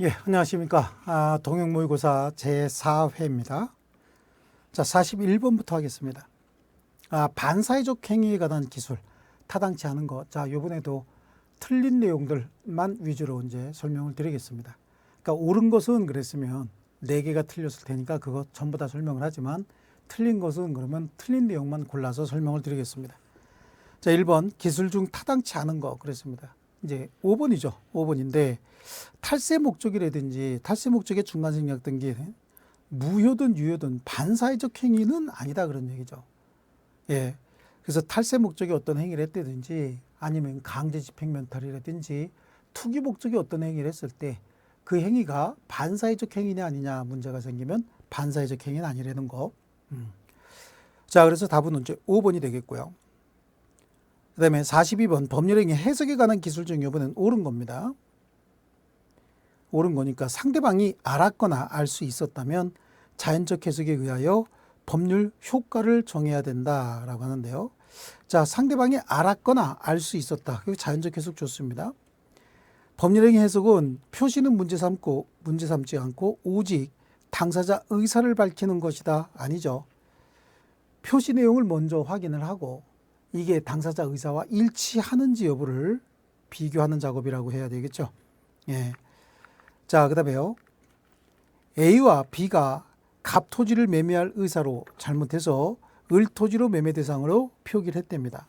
예, 안녕하십니까. 아, 동영 모의고사 제4회입니다. 자, 41번부터 하겠습니다. 아, 반사회적 행위에 관한 기술, 타당치 않은 거. 자, 요번에도 틀린 내용들만 위주로 이제 설명을 드리겠습니다. 그러니까 옳은 것은 그랬으면 네 개가 틀렸을 테니까 그거 전부 다 설명을 하지만 틀린 것은 그러면 틀린 내용만 골라서 설명을 드리겠습니다. 자, 1번 기술 중 타당치 않은 거 그랬습니다. 이제 5번이죠. 5번인데 탈세 목적이라든지 탈세 목적의 중간 생략 등기 무효든 유효든 반사회적 행위는 아니다 그런 얘기죠. 예. 그래서 탈세 목적이 어떤 행위를 했다든지 아니면 강제 집행 면탈이라든지 투기 목적이 어떤 행위를 했을 때 그 행위가 반사회적 행위냐 아니냐 문제가 생기면 반사회적 행위는 아니라는 거. 음. 자, 그래서 답은 이제 5번이 되겠고요. 그 다음에 42번 법률행위 해석에 관한 기술적 여부는 옳은 겁니다. 옳은 거니까 상대방이 알았거나 알 수 있었다면 자연적 해석에 의하여 법률 효과를 정해야 된다라고 하는데요. 자, 상대방이 알았거나 알 수 있었다. 그 자연적 해석 좋습니다. 법률행위 해석은 표시는 문제 삼고 문제 삼지 않고 오직 당사자 의사를 밝히는 것이다. 아니죠. 표시 내용을 먼저 확인을 하고 이게 당사자 의사와 일치하는지 여부를 비교하는 작업이라고 해야 되겠죠. 예. 자, 그 다음에요. A와 B가 갑 토지를 매매할 의사로 잘못해서 을 토지로 매매 대상으로 표기를 했답니다.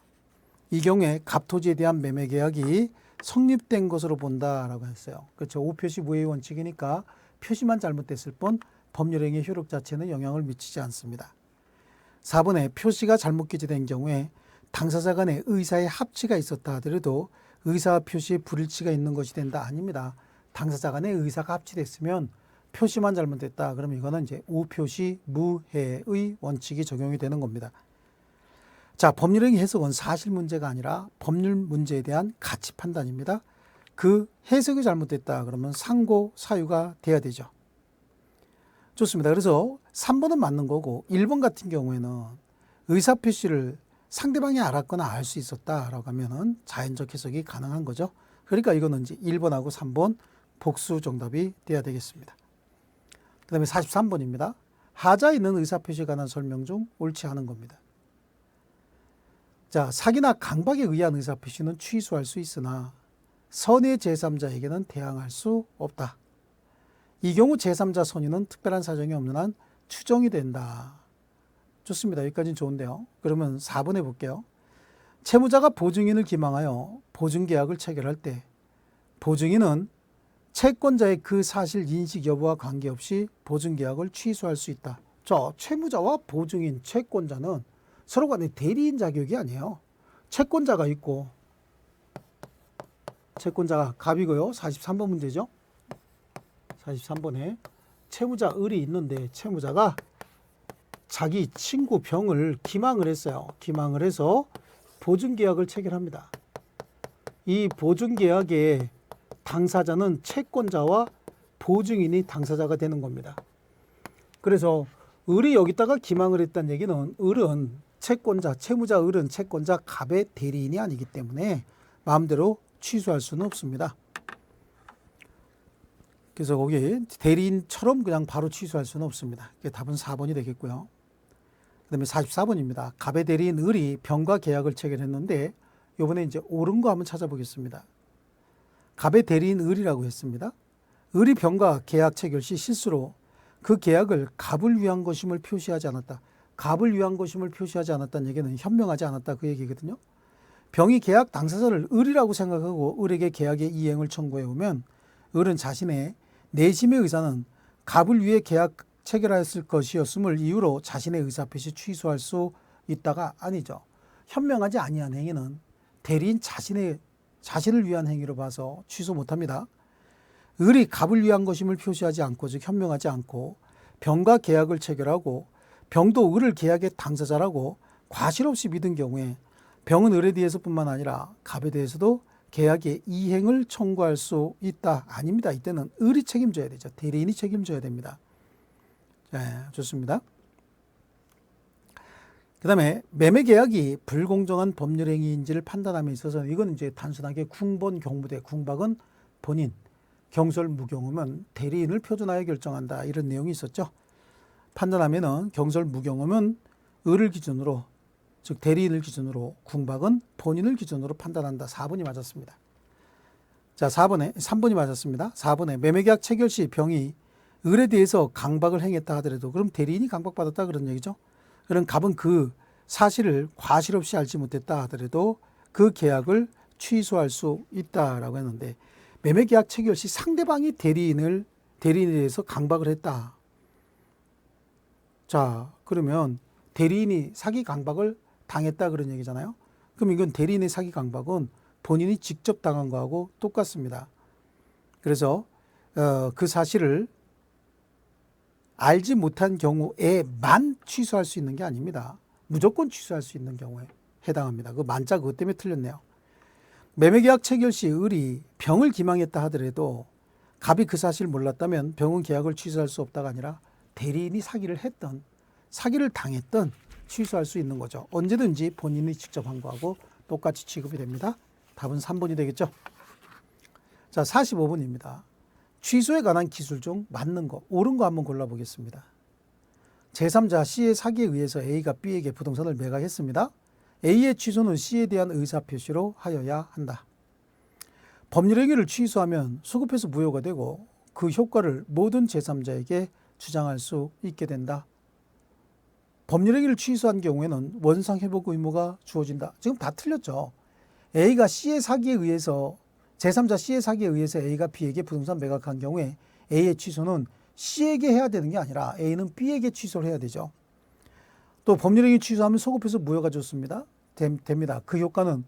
이 경우에 갑 토지에 대한 매매 계약이 성립된 것으로 본다라고 했어요. 그렇죠. 오표시 무효의 원칙이니까 표시만 잘못됐을 뿐 법률행위 효력 자체는 영향을 미치지 않습니다. 4번에 표시가 잘못 기재된 경우에 당사자 간의 의사의 합치가 있었다 하더라도 의사와 표시에 불일치가 있는 것이 된다 아닙니다. 당사자 간의 의사가 합치됐으면 표시만 잘못됐다. 그러면 이거는 이제 우표시 무해의 원칙이 적용이 되는 겁니다. 자, 법률행위 해석은 사실 문제가 아니라 법률 문제에 대한 가치 판단입니다. 그 해석이 잘못됐다. 그러면 상고 사유가 돼야 되죠. 좋습니다. 그래서 3번은 맞는 거고 1번 같은 경우에는 의사 표시를 상대방이 알았거나 알 수 있었다라고 하면은 자연적 해석이 가능한 거죠. 그러니까 이거는 이제 1번하고 3번 복수 정답이 돼야 되겠습니다. 그 다음에 43번입니다. 하자 있는 의사표시에 관한 설명 중 옳지 않은 겁니다. 자, 사기나 강박에 의한 의사표시는 취소할 수 있으나 선의 제3자에게는 대항할 수 없다. 이 경우 제3자 선의는 특별한 사정이 없는 한 추정이 된다. 좋습니다. 여기까지는 좋은데요. 그러면 4번 해볼게요. 채무자가 보증인을 기망하여 보증계약을 체결할 때 보증인은 채권자의 그 사실 인식 여부와 관계없이 보증계약을 취소할 수 있다. 자, 채무자와 보증인, 채권자는 서로 간에 대리인 자격이 아니에요. 채권자가 있고 채권자가 갑이고요. 43번 문제죠. 43번에 채무자 을이 있는데 채무자가 자기 친구 병을 기망을 했어요. 기망을 해서 보증계약을 체결합니다. 이 보증계약의 당사자는 채권자와 보증인이 당사자가 되는 겁니다. 그래서 을이 여기다가 기망을 했다는 얘기는 을은 채권자, 채무자 을은 채권자 갑의 대리인이 아니기 때문에 마음대로 취소할 수는 없습니다. 그래서 거기 대리인처럼 그냥 바로 취소할 수는 없습니다. 답은 4번이 되겠고요. 그다음에 44번입니다. 갑의 대리인 을이 병과 계약을 체결했는데 이번에 이제 옳은 거 한번 찾아보겠습니다. 대리인 을이라고 했습니다. 을이 병과 계약 체결 시 실수로 그 계약을 갑을 위한 것임을 표시하지 않았다. 갑을 위한 것임을 표시하지 않았다는 얘기는 현명하지 않았다 그 얘기거든요. 병이 계약 당사자를 을이라고 생각하고 을에게 계약의 이행을 청구해 오면 을은 자신의 내심의 의사는 갑을 위해 계약 체결하였을 것이었음을 이유로 자신의 의사표시 취소할 수 있다가 아니죠. 현명하지 아니한 행위는 대리인 자신의 자신을 위한 행위로 봐서 취소 못합니다. 을이 갑을 위한 것임을 표시하지 않고 즉 현명하지 않고 병과 계약을 체결하고 병도 을을 계약의 당사자라고 과실 없이 믿은 경우에 병은 을에 대해서뿐만 아니라 갑에 대해서도 계약의 이행을 청구할 수 있다. 아닙니다. 이때는 을이 책임져야 되죠. 대리인이 책임져야 됩니다. 네, 좋습니다. 그 다음에 매매 계약이 불공정한 법률 행위인지를 판단함에 있어서 이건 이제 단순하게 궁본 경무대, 궁박은 본인, 경솔 무경험은 대리인을 표준하여 결정한다 이런 내용이 있었죠. 판단하면은 경솔 무경험은 을을 기준으로 즉 대리인을 기준으로 궁박은 본인을 기준으로 판단한다. 4번이 맞았습니다. 자, 4번에 3번이 맞았습니다. 4번에 매매계약 체결 시 병이 을에 대해서 강박을 행했다 하더라도 그럼 대리인이 강박받았다 그런 얘기죠. 그럼 갑은 그 사실을 과실 없이 알지 못했다 하더라도 그 계약을 취소할 수 있다라고 했는데 매매 계약 체결 시 상대방이 대리인을 대리인에 대해서 강박을 했다. 자, 그러면 대리인이 사기 강박을 당했다 그런 얘기잖아요. 그럼 이건 대리인의 사기 강박은 본인이 직접 당한 거하고 똑같습니다. 그래서 어, 그 사실을 알지 못한 경우에만 취소할 수 있는 게 아닙니다. 무조건 취소할 수 있는 경우에 해당합니다. 그 만자 그것 때문에 틀렸네요. 매매계약 체결 시 을이 병을 기망했다 하더라도 갑이 그 사실을 몰랐다면 병은 계약을 취소할 수 없다가 아니라 대리인이 사기를 했던 사기를 당했던 취소할 수 있는 거죠. 언제든지 본인이 직접 한 거하고 똑같이 취급이 됩니다. 답은 3번이 되겠죠. 자, 45번입니다. 취소에 관한 기술 중 맞는 거, 옳은 거 한번 골라보겠습니다. 제3자 C의 사기에 의해서 A가 B에게 부동산을 매각했습니다. A의 취소는 C에 대한 의사표시로 하여야 한다. 법률행위를 취소하면 수급해서 무효가 되고 그 효과를 모든 제3자에게 주장할 수 있게 된다. 법률행위를 취소한 경우에는 원상회복 의무가 주어진다. 지금 다 틀렸죠. A가 C의 사기에 의해서 제3자 C의 사기에 의해서 A가 B에게 부동산 매각한 경우에 A의 취소는 C에게 해야 되는 게 아니라 A는 B에게 취소를 해야 되죠. 또 법률행위 취소하면 소급해서 무효가 좋습니다. 됩니다. 그 효과는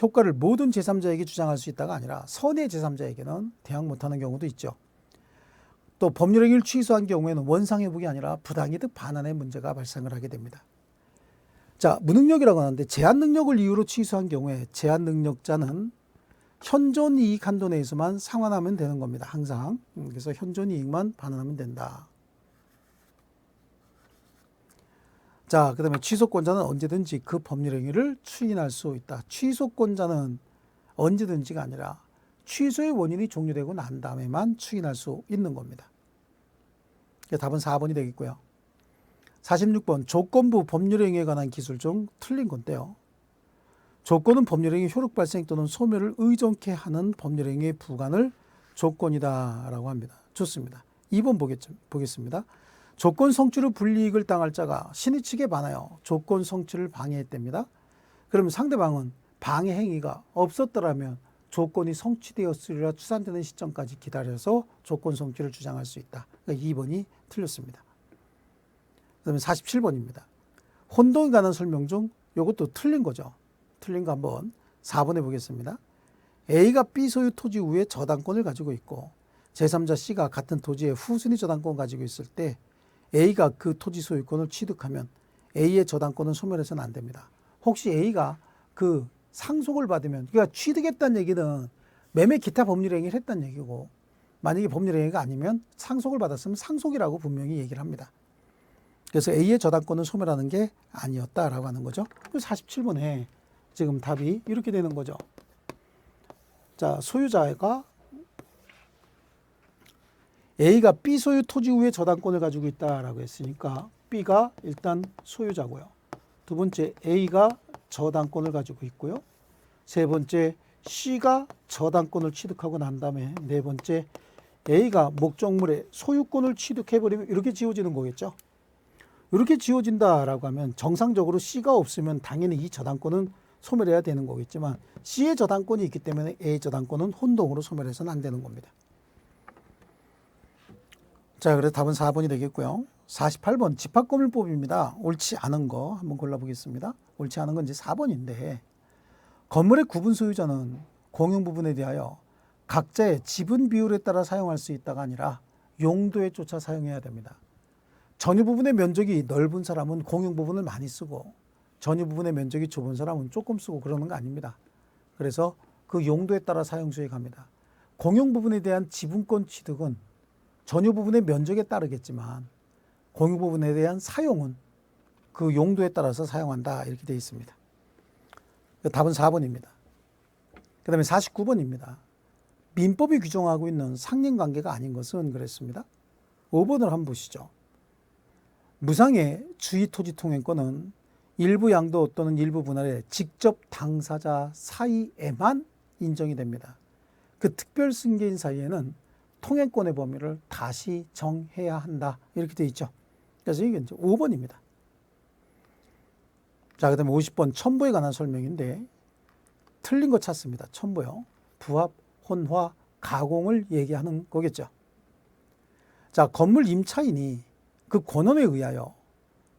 효과를 모든 제3자에게 주장할 수 있다가 아니라 선의 제3자에게는 대항 못하는 경우도 있죠. 또 법률행위를 취소한 경우에는 원상회복이 아니라 부당이득 반환의 문제가 발생을 하게 됩니다. 자, 무능력이라고 하는데 제한 능력을 이유로 취소한 경우에 제한 능력자는 현존 이익 한도 내에서만 상환하면 되는 겁니다. 항상. 음, 그래서 현존 이익만 반환하면 된다. 자, 그 다음에 취소권자는 언제든지 그 법률 행위를 추인할 수 있다. 취소권자는 언제든지가 아니라 취소의 원인이 종료되고 난 다음에만 추인할 수 있는 겁니다. 답은 4번이 되겠고요. 46번 조건부 법률 행위에 관한 기술 중 틀린 건데요. 조건은 법률행위 효력 발생 또는 소멸을 의존케 하는 법률행위의 부관을 조건이다라고 합니다. 좋습니다. 2번 보겠죠, 보겠습니다. 조건 성취로 불이익을 당할 자가 신의 측에 반하여 조건 성취를 방해했답니다. 그러면 상대방은 방해 행위가 없었더라면 조건이 성취되었으리라 추산되는 시점까지 기다려서 조건 성취를 주장할 수 있다. 그러니까 2번이 틀렸습니다. 그다음에 47번입니다. 혼동에 관한 설명 중 이것도 틀린 거죠. 틀린 거 한번 4번에 보겠습니다. A가 B 소유 토지 위에 저당권을 가지고 있고 제3자 C가 같은 토지에 후순위 저당권을 가지고 있을 때 A가 그 토지 소유권을 취득하면 A의 저당권은 소멸해서는 안 됩니다. 혹시 A가 그 상속을 받으면 그러니까 취득했다는 얘기는 매매 기타 법률 행위를 했다는 얘기고 만약에 법률 행위가 아니면 상속을 받았으면 상속이라고 분명히 얘기를 합니다. 그래서 A의 저당권을 소멸하는 게 아니었다라고 하는 거죠. 47번에 지금 답이 이렇게 되는 거죠. 자, 소유자가 A가 B 소유 토지 위에 저당권을 가지고 있다라고 했으니까 B가 일단 소유자고요. 두 번째 A가 저당권을 가지고 있고요. 세 번째 C가 저당권을 취득하고 난 다음에 네 번째 A가 목적물의 소유권을 취득해버리면 이렇게 지워지는 거겠죠. 이렇게 지워진다라고 하면 정상적으로 C가 없으면 당연히 이 저당권은 소멸해야 되는 거겠지만 C의 저당권이 있기 때문에 A의 저당권은 혼동으로 소멸해서는 안 되는 겁니다. 자, 그래서 답은 4번이 되겠고요. 48번 집합건물법입니다. 옳지 않은 거 한번 골라보겠습니다. 옳지 않은 건 이제 4번인데 건물의 구분 소유자는 공용 부분에 대하여 각자의 지분 비율에 따라 사용할 수 있다가 아니라 용도에 쫓아 사용해야 됩니다. 전유 부분의 면적이 넓은 사람은 공용 부분을 많이 쓰고 전유 부분의 면적이 좁은 사람은 조금 쓰고 그러는 거 아닙니다. 그래서 그 용도에 따라 사용 수익 합니다. 공용 부분에 대한 지분권 취득은 전유 부분의 면적에 따르겠지만 공용 부분에 대한 사용은 그 용도에 따라서 사용한다 이렇게 되어 있습니다. 답은 4번입니다. 그 다음에 49번입니다. 민법이 규정하고 있는 상린관계가 아닌 것은 그랬습니다. 5번을 한번 보시죠. 무상의 주의 토지 통행권은 일부 양도 또는 일부 분할의 직접 당사자 사이에만 인정이 됩니다. 그 특별 승계인 사이에는 통행권의 범위를 다시 정해야 한다. 이렇게 돼 있죠. 그래서 이게 이제 5번입니다. 자, 그 다음에 50번 첨부에 관한 설명인데 틀린 거 찾습니다. 첨부요. 부합, 혼화, 가공을 얘기하는 거겠죠. 자, 건물 임차인이 그 권한에 의하여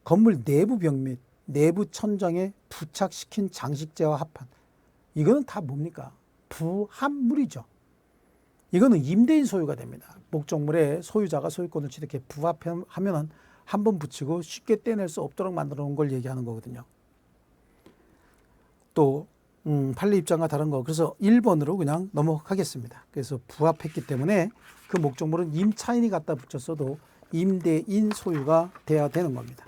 건물 내부 벽 및 내부 천장에 부착시킨 장식재와 합판. 이거는 다 뭡니까? 부합물이죠. 이거는 임대인 소유가 됩니다. 목적물의 소유자가 소유권을 이렇게 부합하면은 한 번 붙이고 쉽게 떼낼 수 없도록 만들어 놓은 걸 얘기하는 거거든요. 또 음, 판례 입장과 다른 거. 그래서 1번으로 그냥 넘어가겠습니다. 그래서 부합했기 때문에 그 목적물은 임차인이 갖다 붙였어도 임대인 소유가 돼야 되는 겁니다.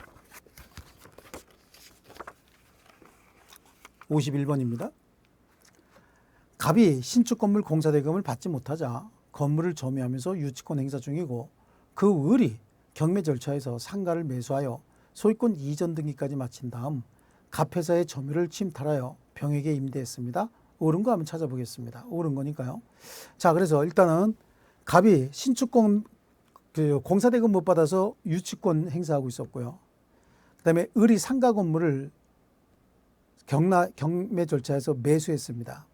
51번입니다. 갑이 신축 건물 공사 대금을 받지 못하자 건물을 점유하면서 유치권 행사 중이고 그 을이 경매 절차에서 상가를 매수하여 소유권 이전 등기까지 마친 다음 갑회사의 점유를 침탈하여 병에게 임대했습니다. 옳은 거 한번 찾아보겠습니다. 옳은 거니까요. 자, 그래서 일단은 갑이 신축권 그 공사대금 못 받아서 유치권 행사하고 있었고요. 그다음에 을이 상가 건물을 경나 경매 절차에서 매수했습니다.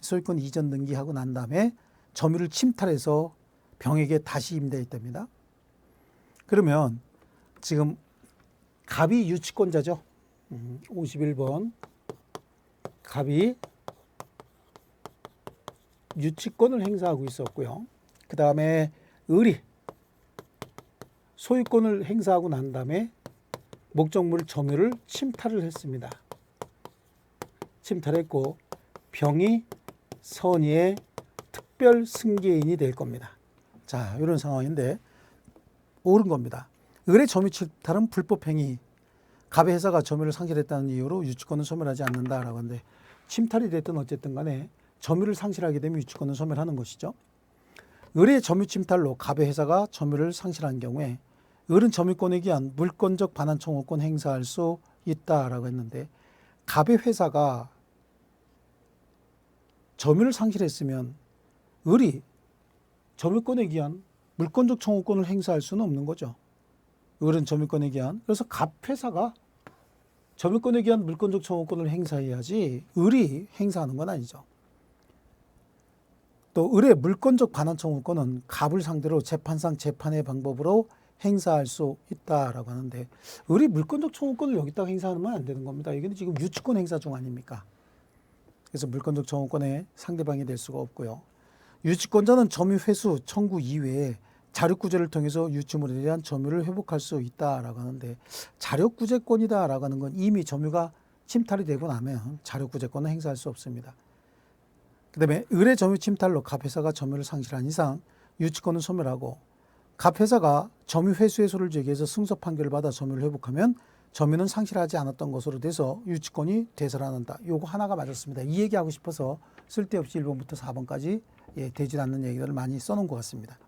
소유권 이전 등기하고 난 다음에 점유를 침탈해서 병에게 다시 임대했답니다. 그러면 지금 갑이 유치권자죠. 음, 51번 갑이 유치권을 행사하고 있었고요. 그 다음에 을이 소유권을 행사하고 난 다음에 목적물 점유를 침탈을 했습니다. 침탈했고 병이 선의의 특별 승계인이 될 겁니다. 자, 이런 상황인데 옳은 겁니다. 을의 점유 침탈은 불법 행위. 갑의 회사가 점유를 상실했다는 이유로 유치권은 소멸하지 않는다라고 하는데 침탈이 됐든 어쨌든 간에 점유를 상실하게 되면 유치권은 소멸하는 것이죠. 을의 점유 침탈로 갑의 회사가 점유를 상실한 경우에 을은 점유권에 기한 물권적 반환 청구권 행사할 수 있다라고 했는데 갑의 회사가 점유를 상실했으면 을이 점유권에 기한 물권적 청구권을 행사할 수는 없는 거죠. 을은 점유권에 기한 그래서 갑 회사가 점유권에 기한 물권적 청구권을 행사해야지 을이 행사하는 건 아니죠. 또 을의 물권적 반환 청구권은 갑을 상대로 재판상 재판의 방법으로 행사할 수 있다라고 하는데 을이 물권적 청구권을 여기다가 행사하면 안 되는 겁니다. 이게 지금 유치권 행사 중 아닙니까? 그래서 물권적 청구권의 상대방이 될 수가 없고요. 유치권자는 점유 회수 청구 이외에 자력구제를 통해서 유치물에 대한 점유를 회복할 수 있다라고 하는데 자력구제권이다라고 하는 건 이미 점유가 침탈이 되고 나면 자력구제권은 행사할 수 없습니다. 그다음에 의뢰 점유 침탈로 갑회사가 점유를 상실한 이상 유치권은 소멸하고 갑회사가 점유 회수 해소를 제기해서 승소 판결을 받아 점유를 회복하면 점유는 상실하지 않았던 것으로 돼서 유치권이 되살아난다. 요거 하나가 맞았습니다. 이 얘기하고 싶어서 쓸데없이 1번부터 4번까지 예, 되질 않는 얘기들을 많이 써놓은 것 같습니다.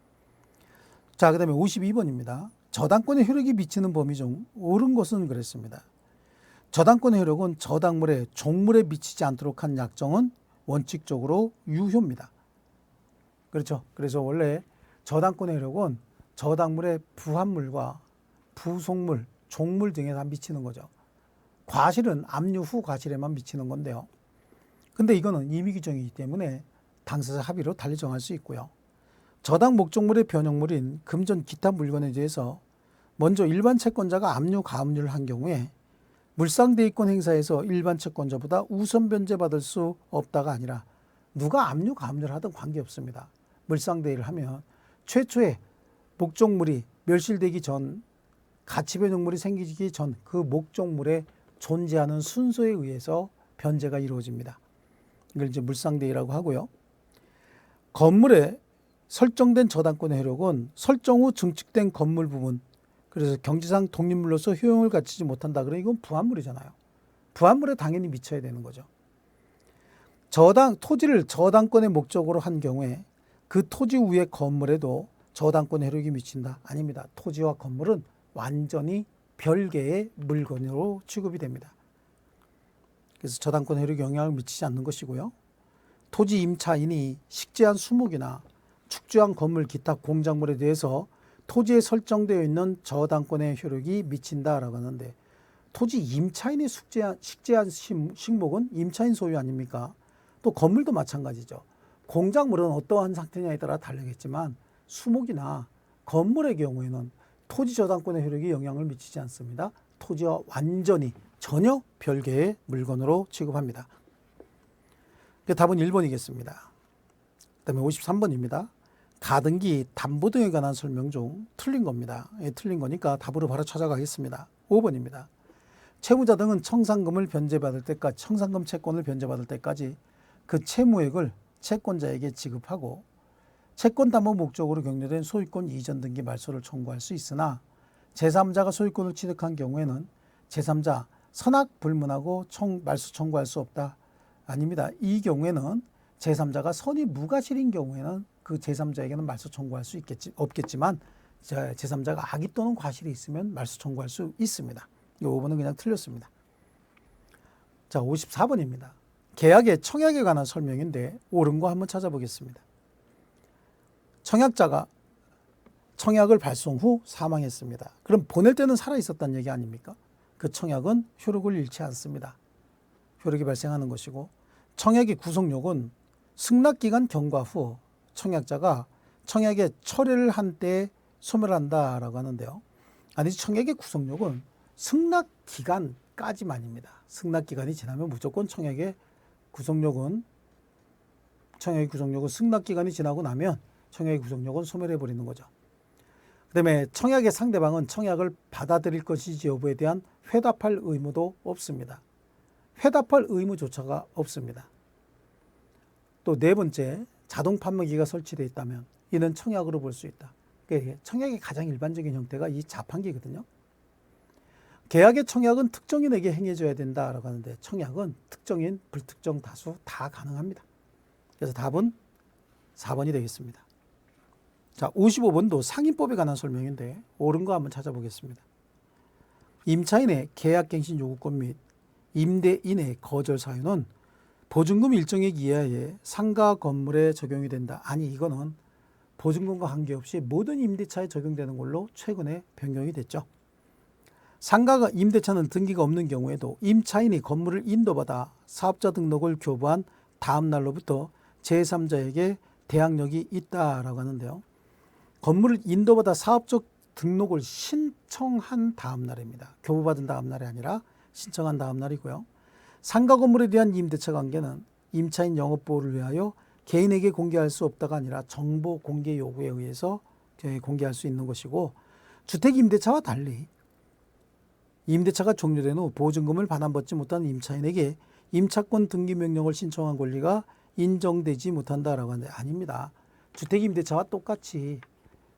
자, 그 다음에 52번입니다. 저당권의 효력이 미치는 범위 중 옳은 것은 그랬습니다. 저당권의 효력은 저당물에 종물에 미치지 않도록 한 약정은 원칙적으로 유효입니다. 그렇죠. 그래서 원래 저당권의 효력은 저당물의 부합물과 부속물, 종물 등에 다 미치는 거죠. 과실은 압류 후 과실에만 미치는 건데요. 근데 이거는 임의 규정이기 때문에 당사자 합의로 달리 정할 수 있고요. 저당 목적물의 변형물인 금전 기타 물건에 대해서 먼저 일반 채권자가 압류 가압류를 한 경우에 물상대위권 행사에서 일반 채권자보다 우선 변제받을 수 없다가 아니라 누가 압류 가압류를 하든 관계없습니다. 물상대위를 하면 최초에 목적물이 멸실되기 전 가치 변형물이 생기기 전 그 목적물에 존재하는 순서에 의해서 변제가 이루어집니다. 이걸 이제 물상대위라고 하고요. 건물에 설정된 저당권의 효력은 설정 후 증축된 건물 부분 그래서 경제상 독립물로서 효용을 갖추지 못한다. 그러면 이건 부합물이잖아요. 부합물에 당연히 미쳐야 되는 거죠. 저당 토지를 저당권의 목적으로 한 경우에 그 토지 위의 건물에도 저당권 효력이 미친다. 아닙니다. 토지와 건물은 완전히 별개의 물건으로 취급이 됩니다. 그래서 저당권 효력에 영향을 미치지 않는 것이고요. 토지 임차인이 식재한 수목이나 축조한 건물 기타 공작물에 대해서 토지에 설정되어 있는 저당권의 효력이 미친다라고 하는데 토지 임차인이 숙제한, 식재한 심- 식목은 임차인 소유 아닙니까? 또 건물도 마찬가지죠. 공작물은 어떠한 상태냐에 따라 다르겠지만 수목이나 건물의 경우에는 토지 저당권의 효력이 영향을 미치지 않습니다. 토지와 완전히 전혀 별개의 물건으로 취급합니다. 그 답은 1번이겠습니다. 그다음에 53번입니다. 가등기 담보 등에 관한 설명 중 틀린 겁니다. 예, 틀린 거니까 답으로 바로 찾아가겠습니다. 5번입니다. 채무자 등은 청산금을 변제받을 때까지 청산금 채권을 변제받을 때까지 그 채무액을 채권자에게 지급하고 채권 담보 목적으로 격려된 소유권 이전 등기 말소를 청구할 수 있으나 제3자가 소유권을 취득한 경우에는 제3자 선악 불문하고 청, 말소 청구할 수 없다. 아닙니다. 이 경우에는 제3자가 선이 무과실인 경우에는 그 제3자에게는 말소 청구할 수 있겠지, 없겠지만 제- 제3자가 악의 또는 과실이 있으면 말소 청구할 수 있습니다. 이 5번은 그냥 틀렸습니다. 자, 54번입니다. 계약의 청약에 관한 설명인데 옳은 거 한번 찾아보겠습니다. 청약자가 청약을 발송 후 사망했습니다. 그럼 보낼 때는 살아 있었다는 얘기 아닙니까? 그 청약은 효력을 잃지 않습니다. 효력이 발생하는 것이고 청약의 구속력은 승낙 기간 경과 후 청약자가 청약의 철회를 한 때에 소멸한다라고 하는데요. 아니 청약의 구속력은 승낙 기간까지만입니다. 승낙 기간이 지나면 무조건 청약의 구속력은 청약의 구속력은 승낙 기간이 지나고 나면 청약의 구속력은 소멸해 버리는 거죠. 그다음에 청약의 상대방은 청약을 받아들일 것이지 여부에 대한 회답할 의무도 없습니다. 회답할 의무조차가 없습니다. 또 네 번째, 자동 판매기가 설치되어 있다면 이는 청약으로 볼 수 있다. 청약의 가장 일반적인 형태가 이 자판기거든요. 계약의 청약은 특정인에게 행해져야 된다라고 하는데 청약은 특정인, 불특정 다수 다 가능합니다. 그래서 답은 4번이 되겠습니다. 자, 55번도 상인법에 관한 설명인데 옳은 거 한번 찾아보겠습니다. 임차인의 계약갱신 요구권 및 임대인의 거절 사유는 보증금 일정액 이하의 상가 건물에 적용이 된다. 아니 이거는 보증금과 관계없이 모든 임대차에 적용되는 걸로 최근에 변경이 됐죠. 상가가 임대차는 등기가 없는 경우에도 임차인이 건물을 인도받아 사업자 등록을 교부한 다음 날로부터 제3자에게 대항력이 있다라고 하는데요. 건물을 인도받아 사업적 등록을 신청한 다음 날입니다. 교부받은 다음 날이 아니라 신청한 다음 날이고요. 상가 건물에 대한 임대차 관계는 임차인 영업 보호를 위하여 개인에게 공개할 수 없다가 아니라 정보 공개 요구에 의해서 공개할 수 있는 것이고 주택 임대차와 달리 임대차가 종료된 후 보증금을 반환받지 못한 임차인에게 임차권 등기 명령을 신청한 권리가 인정되지 못한다라고 하는데 아닙니다. 주택 임대차와 똑같이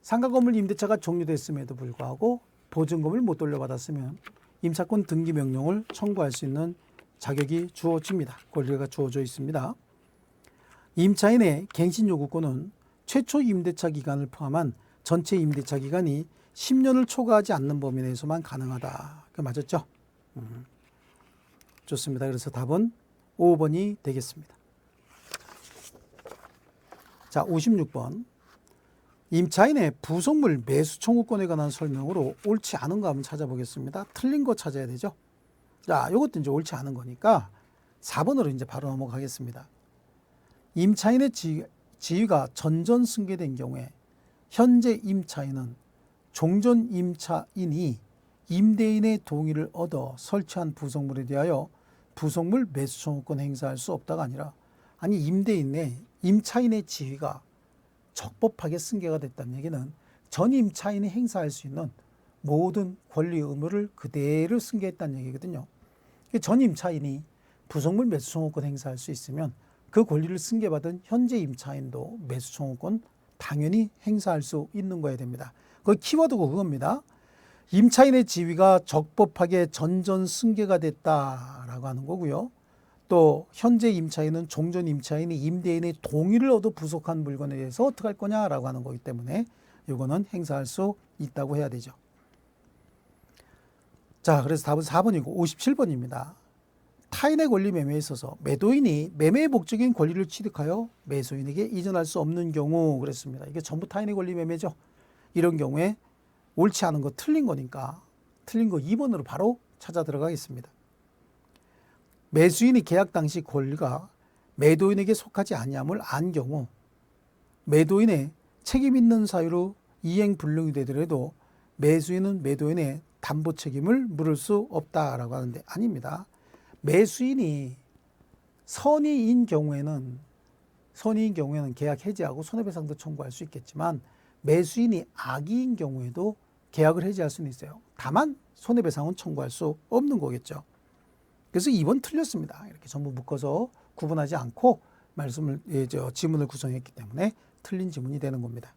상가 건물 임대차가 종료됐음에도 불구하고 보증금을 못 돌려받았으면 임차권 등기 명령을 청구할 수 있는 자격이 주어집니다. 권리가 주어져 있습니다. 임차인의 갱신 요구권은 최초 임대차 기간을 포함한 전체 임대차 기간이 10년을 초과하지 않는 범위 내에서만 가능하다. 그 맞았죠? 음. 좋습니다. 그래서 답은 5번이 되겠습니다. 자, 56번. 임차인의 부속물 매수 청구권에 관한 설명으로 옳지 않은 거 한번 찾아보겠습니다. 틀린 거 찾아야 되죠. 자, 이것도 이제 옳지 않은 거니까 4번으로 이제 바로 넘어가겠습니다. 임차인의 지, 지위가 전전 승계된 경우에 현재 임차인은 종전 임차인이 임대인의 동의를 얻어 설치한 부속물에 대하여 부속물 매수 청구권 행사할 수 없다가 아니라 아니 임대인의 임차인의 지위가 적법하게 승계가 됐다는 얘기는 전 임 차인이 행사할 수 있는 모든 권리 의무를 그대로 승계했다는 얘기거든요. 전 임 차인이 부속물 매수 청구권 행사할 수 있으면 그 권리를 승계받은 현재 임차인도 매수 청구권 당연히 행사할 수 있는 거야 됩니다. 그 키워드가 그겁니다. 임차인의 지위가 적법하게 전전 승계가 됐다라고 하는 거고요. 또또 현재 임차인은 종전 임차인이 임대인의 동의를 얻어 부속한 물건에 대해서 어떻게 할 거냐라고 하는 거기 때문에 이거는 행사할 수 있다고 해야 되죠. 자, 그래서 답은 4번이고 57번입니다. 타인의 권리 매매에 있어서 매도인이 매매의 목적인 권리를 취득하여 매수인에게 이전할 수 없는 경우 그랬습니다. 이게 전부 타인의 권리 매매죠. 이런 경우에 옳지 않은 거 틀린 거니까 틀린 거 2번으로 바로 찾아 들어가겠습니다. 매수인이 계약 당시 권리가 매도인에게 속하지 아니함을 안 경우 매도인의 책임 있는 사유로 이행 불능이 되더라도 매수인은 매도인의 담보 책임을 물을 수 없다라고 하는데 아닙니다. 매수인이 선의인 경우에는 선의인 경우에는 계약 해지하고 손해배상도 청구할 수 있겠지만 매수인이 악의인 경우에도 계약을 해지할 수는 있어요. 다만 손해배상은 청구할 수 없는 거겠죠. 그래서 2번 틀렸습니다. 이렇게 전부 묶어서 구분하지 않고 말씀을 예, 저 지문을 구성했기 때문에 틀린 지문이 되는 겁니다.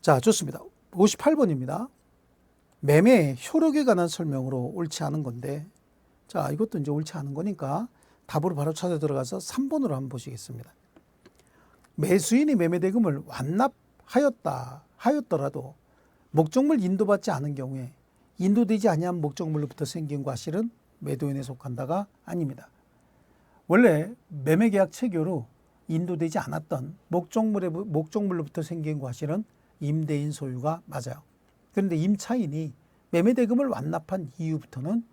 자, 좋습니다. 58번입니다. 매매 효력에 관한 설명으로 옳지 않은 건데 자, 이것도 이제 옳지 않은 거니까 답으로 바로 찾아 들어가서 3번으로 한번 보시겠습니다. 매수인이 매매 대금을 완납하였다 하였더라도 목적물 인도받지 않은 경우에 인도되지 아니한 목적물로부터 생긴 과실은 매도인에 속한다가 아닙니다. 원래 매매 계약 체결로 인도되지 않았던 목적물의 목적물로부터 생긴 과실은 임대인 소유가 맞아요. 그런데 임차인이 매매 대금을 완납한 이후부터는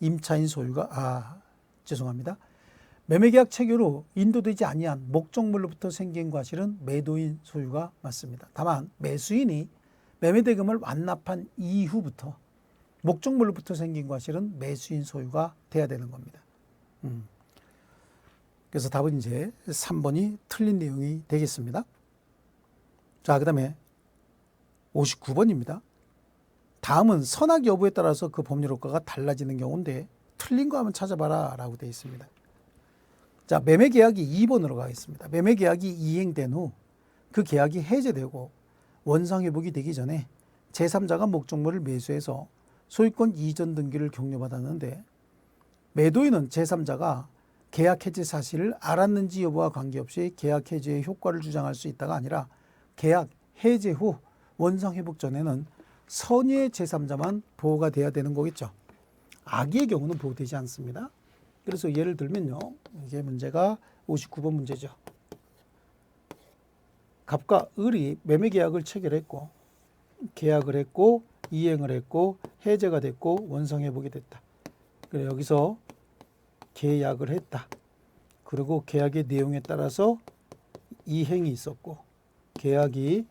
임차인 소유가 아 죄송합니다. 매매계약 체결로 인도되지 아니한 목적물로부터 생긴 과실은 매도인 소유가 맞습니다. 다만 매수인이 매매대금을 완납한 이후부터 목적물로부터 생긴 과실은 매수인 소유가 돼야 되는 겁니다. 음. 그래서 답은 이제 3번이 틀린 내용이 되겠습니다. 자, 그 다음에 59번입니다. 다음은 선악 여부에 따라서 그 법률 효과가 달라지는 경우인데 틀린 거 한번 찾아봐라 라고 되어 있습니다. 자, 매매 계약이 2번으로 가겠습니다. 매매 계약이 이행된 후 그 계약이 해제되고 원상 회복이 되기 전에 제3자가 목적물을 매수해서 소유권 이전 등기를 격려받았는데 매도인은 제3자가 계약 해제 사실을 알았는지 여부와 관계없이 계약 해제의 효과를 주장할 수 있다가 아니라 계약 해제 후 원상 회복 전에는 선의의 제3자만 보호가 돼야 되는 거겠죠. 악의의 경우는 보호되지 않습니다. 그래서 예를 들면요. 이게 문제가 59번 문제죠. 갑과 을이 매매 계약을 체결했고 계약을 했고 이행을 했고 해제가 됐고 원상 회복이 됐다. 그래 여기서 계약을 했다. 그리고 계약의 내용에 따라서 이행이 있었고 계약이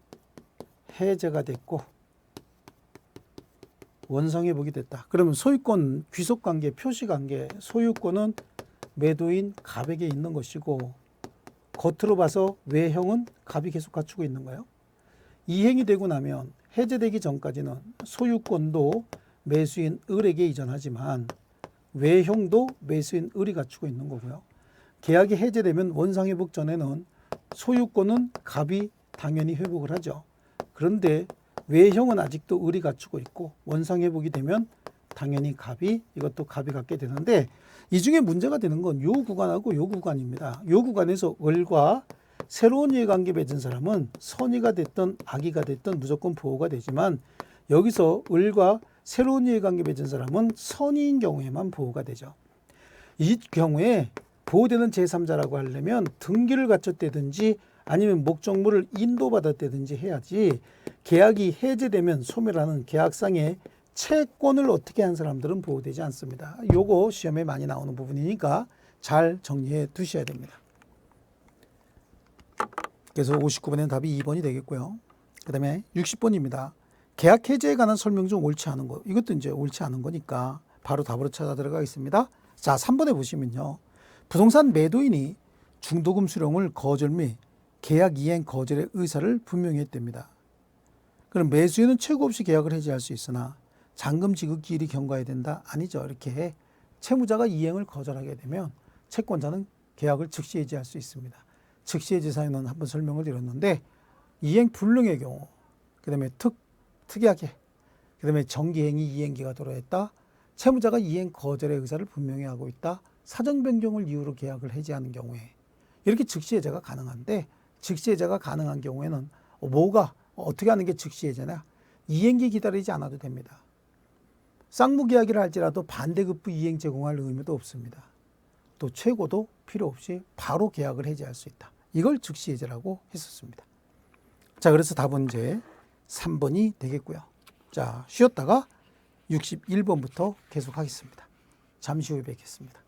해제가 됐고 원상 회복이 됐다. 그러면 소유권 귀속 관계, 표시 관계, 소유권은 매도인 갑에게 있는 것이고 겉으로 봐서 외형은 갑이 계속 갖추고 있는 거예요. 이행이 되고 나면 해제되기 전까지는 소유권도 매수인 을에게 이전하지만 외형도 매수인 을이 갖추고 있는 거고요. 계약이 해제되면 원상 회복 전에는 소유권은 갑이 당연히 회복을 하죠. 그런데 외형은 아직도 을이 갖추고 있고 원상 회복이 되면 당연히 갑이 이것도 갑이 갖게 되는데 이 중에 문제가 되는 건 요 구간하고 요 구간입니다. 요 구간에서 을과 새로운 이해관계 맺은 사람은 선의가 됐던 악의가 됐던 무조건 보호가 되지만 여기서 을과 새로운 이해관계 맺은 사람은 선의인 경우에만 보호가 되죠. 이 경우에 보호되는 제3자라고 하려면 등기를 갖췄다든지 아니면 목적물을 인도받았다든지 해야지 계약이 해제되면 소멸하는 계약상의 채권을 어떻게 한 사람들은 보호되지 않습니다. 요거 시험에 많이 나오는 부분이니까 잘 정리해 두셔야 됩니다. 그래서 59번에는 답이 2번이 되겠고요. 그 다음에 60번입니다. 계약 해제에 관한 설명 중 옳지 않은 거. 이것도 이제 옳지 않은 거니까 바로 답으로 찾아 들어가겠습니다. 자, 3번에 보시면요. 부동산 매도인이 중도금 수령을 거절 및 계약 이행 거절의 의사를 분명히 했답니다. 그럼 매수인은 최고 없이 계약을 해지할 수 있으나 잔금 지급 기일이 경과해야 된다? 아니죠. 이렇게 채무자가 이행을 거절하게 되면 채권자는 계약을 즉시 해지할 수 있습니다. 즉시 해지 사유는 한번 설명을 드렸는데 이행 불능의 경우, 그다음에 특 특이하게, 그다음에 정기행위 이행기가 도래했다. 채무자가 이행 거절의 의사를 분명히 하고 있다. 사정 변경을 이유로 계약을 해지하는 경우에 이렇게 즉시 해제가 가능한데 즉시 해제가 가능한 경우에는 뭐가 어떻게 하는 게 즉시 해제냐? 이행기 기다리지 않아도 됩니다. 쌍무 계약이라 할지라도 반대급부 이행 제공할 의무도 없습니다. 또 최고도 필요 없이 바로 계약을 해지할 수 있다. 이걸 즉시 해제라고 했었습니다. 자, 그래서 답은 이제 3번이 되겠고요. 자, 쉬었다가 61번부터 계속하겠습니다. 잠시 후에 뵙겠습니다.